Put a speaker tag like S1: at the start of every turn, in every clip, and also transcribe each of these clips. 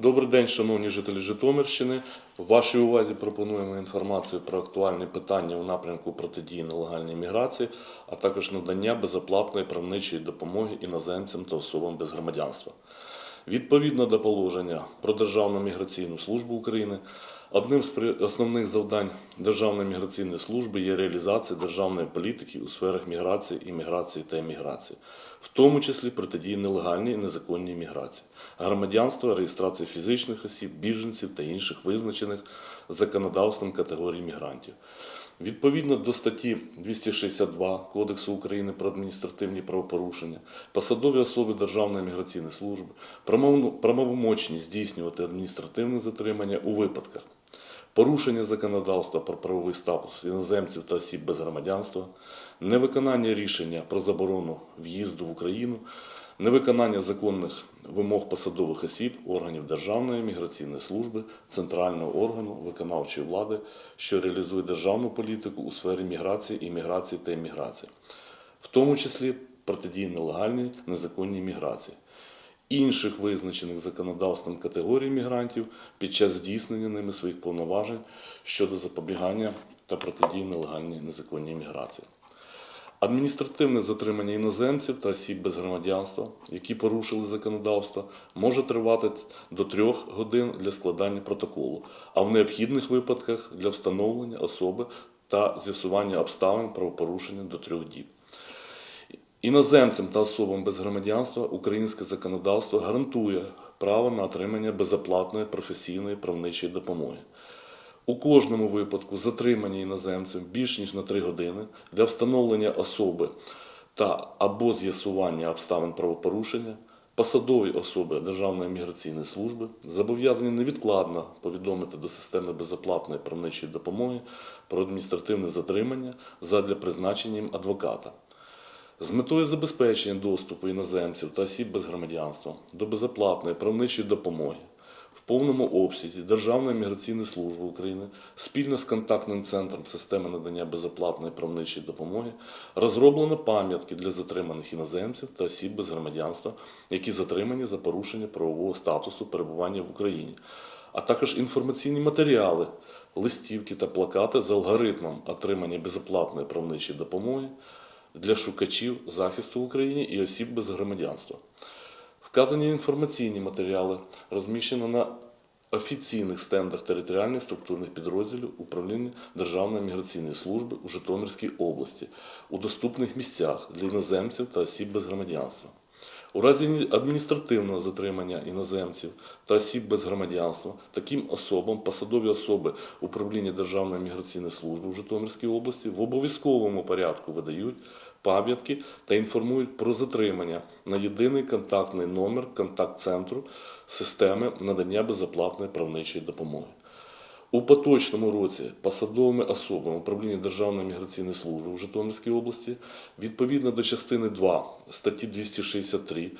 S1: Добрий день, шановні жителі Житомирщини. В вашій увазі пропонуємо інформацію про актуальні питання у напрямку протидії нелегальній міграції, а також надання безоплатної правничої допомоги іноземцям та особам без громадянства. Відповідно до положення про Державну міграційну службу України, одним з основних завдань Державної міграційної служби є реалізація державної політики у сферах міграції, імміграції та еміграції, в тому числі протидії нелегальній і незаконній міграції, громадянства, реєстрації фізичних осіб, біженців та інших визначених законодавством категорій мігрантів. Відповідно до статті 262 Кодексу України про адміністративні правопорушення, посадові особи Державної міграційної служби правомочні здійснювати адміністративне затримання у випадках порушення законодавства про правовий статус іноземців та осіб без громадянства, невиконання рішення про заборону в'їзду в Україну, невиконання законних вимог посадових осіб, органів Державної міграційної служби, центрального органу виконавчої влади, що реалізує державну політику у сфері міграції, імміграції та еміграції, в тому числі протидії нелегальній незаконній міграції. Інших визначених законодавством категорій мігрантів під час здійснення ними своїх повноважень щодо запобігання та протидії нелегальній незаконній міграції. Адміністративне затримання іноземців та осіб без громадянства, які порушили законодавство, може тривати до трьох годин для складання протоколу, а в необхідних випадках для встановлення особи та з'ясування обставин правопорушення до трьох діб. Іноземцям та особам без громадянства українське законодавство гарантує право на отримання безоплатної професійної правничої допомоги. У кожному випадку затримання іноземцем більш ніж на 3 години для встановлення особи та або з'ясування обставин правопорушення, посадові особи Державної міграційної служби зобов'язані невідкладно повідомити до системи безоплатної правничої допомоги про адміністративне затримання задля призначення їм адвоката. З метою забезпечення доступу іноземців та осіб без громадянства до безоплатної правничої допомоги в повному обсязі Державної міграційної служби України спільно з контактним центром системи надання безоплатної правничої допомоги розроблено пам'ятки для затриманих іноземців та осіб без громадянства, які затримані за порушення правового статусу перебування в Україні, а також інформаційні матеріали, листівки та плакати з алгоритмом отримання безоплатної правничої допомоги для шукачів захисту в Україні і осіб без громадянства. Вказані інформаційні матеріали розміщено на офіційних стендах територіальних структурних підрозділів управління Державної міграційної служби у Житомирській області у доступних місцях для іноземців та осіб без громадянства. У разі адміністративного затримання іноземців та осіб без громадянства таким особам посадові особи управління Державної міграційної служби в Житомирській області в обов'язковому порядку видають пам'ятки та інформують про затримання на єдиний контактний номер контакт-центру системи надання безоплатної правничої допомоги. У поточному році посадовими особами управління Державної міграційної служби в Житомирській області відповідно до частини 2 статті 263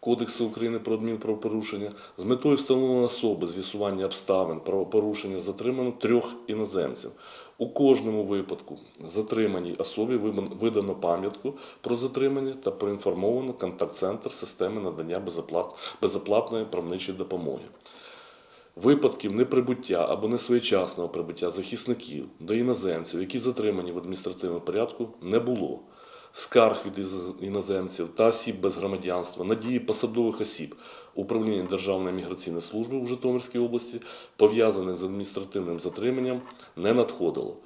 S1: Кодексу України про адмінправопорушення з метою встановлення особи з'ясування обставин правопорушення затримано трьох іноземців. У кожному випадку затриманій особі видано пам'ятку про затримання та проінформовано контакт-центр системи надання безоплатної правничої допомоги. Випадків неприбуття або несвоєчасного прибуття захисників до іноземців, які затримані в адміністративному порядку, не було. Скарг від іноземців та осіб без громадянства, надії посадових осіб управління Державної міграційної служби у Житомирській області, пов'язаних з адміністративним затриманням, не надходило.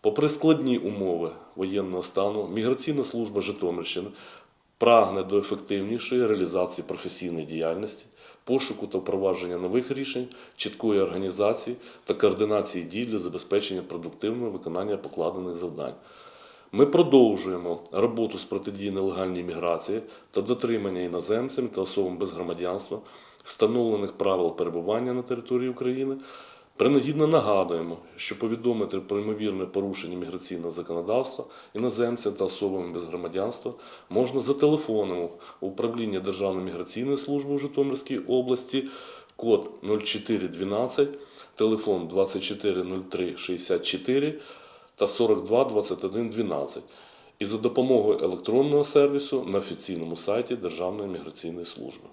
S1: Попри складні умови воєнного стану, міграційна служба Житомирщини прагне до ефективнішої реалізації професійної діяльності, пошуку та впровадження нових рішень, чіткої організації та координації дій для забезпечення продуктивного виконання покладених завдань. Ми продовжуємо роботу з протидії нелегальній міграції та дотримання іноземцями та особам без громадянства встановлених правил перебування на території України. Принагідно нагадуємо, що повідомити про ймовірне порушення міграційного законодавства іноземцям та особам без громадянства можна за телефоном управління Державної міграційної служби у Житомирській області, код 0412, телефон 2403 64 та 42 21 12 і за допомогою електронного сервісу на офіційному сайті Державної міграційної служби.